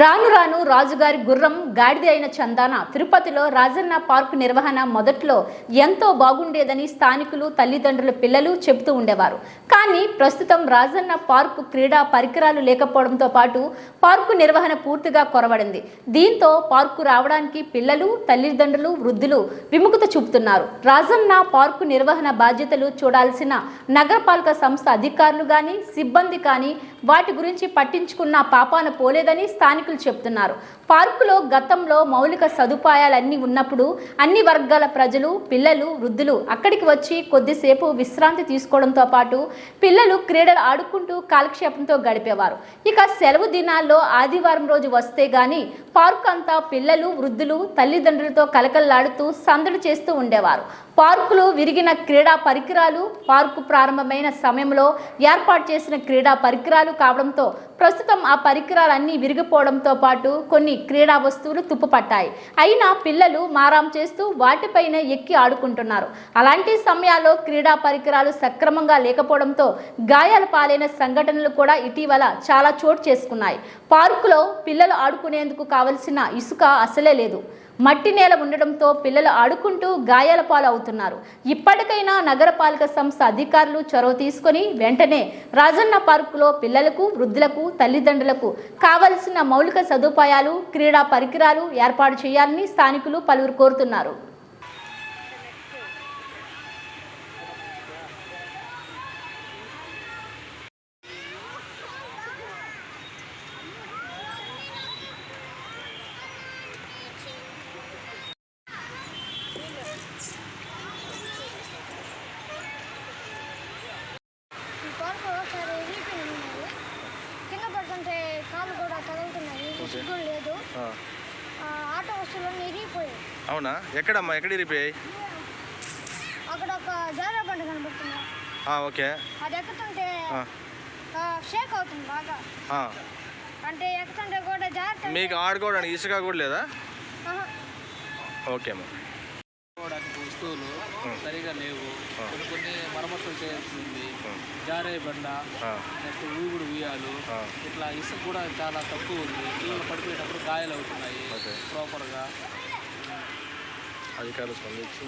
రాను రాను రాజుగారి గుర్రం గాడిద అయిన చందాన. తిరుపతిలో రాజన్న పార్కు నిర్వహణ మొదట్లో ఎంతో బాగుండేదని స్థానికులు తల్లిదండ్రుల పిల్లలు చెబుతూ ఉండేవారు. కానీ ప్రస్తుతం రాజన్న పార్కు క్రీడా పరికరాలు లేకపోవడంతో పాటు పార్కు నిర్వహణ పూర్తిగా కొరవడింది. దీంతో పార్కు రావడానికి పిల్లలు తల్లిదండ్రులు వృద్ధులు విముఖత చూపుతున్నారు. రాజన్న పార్కు నిర్వహణ బాధ్యతలు చూడాల్సిన నగరపాలక సంస్థ అధికారులు కానీ సిబ్బంది కానీ వాటి గురించి పట్టించుకున్న పాపాన పోలేదని స్థానిక స్థానికులు చెప్తున్నారు. పార్కులో గతంలో మౌలిక సదుపాయాలన్నీ ఉన్నప్పుడు అన్ని వర్గాల ప్రజలు పిల్లలు వృద్ధులు అక్కడికి వచ్చి కొద్దిసేపు విశ్రాంతి తీసుకోవడంతో పాటు పిల్లలు క్రీడలు ఆడుకుంటూ కాలక్షేపంతో గడిపేవారు. ఇక సెలవు దినాల్లో ఆదివారం రోజు వస్తే గాని పార్క్ అంతా పిల్లలు వృద్ధులు తల్లిదండ్రులతో కలకల్లాడుతూ సందడి చేస్తూ ఉండేవారు. పార్కులు విరిగిన క్రీడా పరికరాలు పార్కు ప్రారంభమైన సమయంలో ఏర్పాటు చేసిన క్రీడా పరికరాలు కావడంతో ప్రస్తుతం ఆ పరికరాలన్నీ విరిగిపోవడంతో పాటు కొన్ని క్రీడా వస్తువులు తుప్పుపట్టాయి. అయినా పిల్లలు మారాం చేస్తూ వాటిపైన ఎక్కి ఆడుకుంటున్నారు. అలాంటి సమయాల్లో క్రీడా పరికరాలు సక్రమంగా లేకపోవడంతో గాయాల పాలైన సంఘటనలు కూడా ఇటీవల చాలా చోటు చేసుకున్నాయి. పార్కులో పిల్లలు ఆడుకునేందుకు కావలసిన ఇసుక అసలే లేదు. మట్టి నేల ఉండడంతో పిల్లలు ఆడుకుంటూ గాయాల పాలవుతున్నారు. ఇప్పటికైనా నగరపాలక సంస్థ అధికారులు చొరవ తీసుకొని వెంటనే రాజన్న పార్కులో పిల్లలకు వృద్ధులకు తల్లిదండ్రులకు కావలసిన మౌలిక సదుపాయాలు క్రీడా పరికరాలు ఏర్పాటు చేయాలని స్థానికులు పలువురు కోరుతున్నారు. లేదు ఆటో వస్తువులన్నీ ఇరిగిపోయాయి. అవునా? ఎక్కడమ్మా? ఎక్కడ ఇరిపోయాయి అక్కడ ఒక జారా బండ కనబడుతుంది. ఆ, ఓకే. అది ఎక్కుతుంటే షేక్ అవుతుంది బాగా. అంటే ఎక్కుతుంటే కూడా జాగ్రత్త మీకు ఆడుకోవడానికి ఇసుక కూడా లేదా. ఓకే అమ్మా. వస్తువులు. సరిగా లేవు. కొన్ని కొన్ని మరమ్మతులు చేయాల్సి ఉంది ఉం. జారే బండ నెక్స్ట్ ఊగుడు ఉయ్యాలు. ఇట్లా ఇసుక కూడా చాలా తక్కువ ఉంది పిల్లలు పడిపోయేటప్పుడు గాయాలు అవుతున్నాయి. ప్రాపర్గా అధికారులు స్పందించి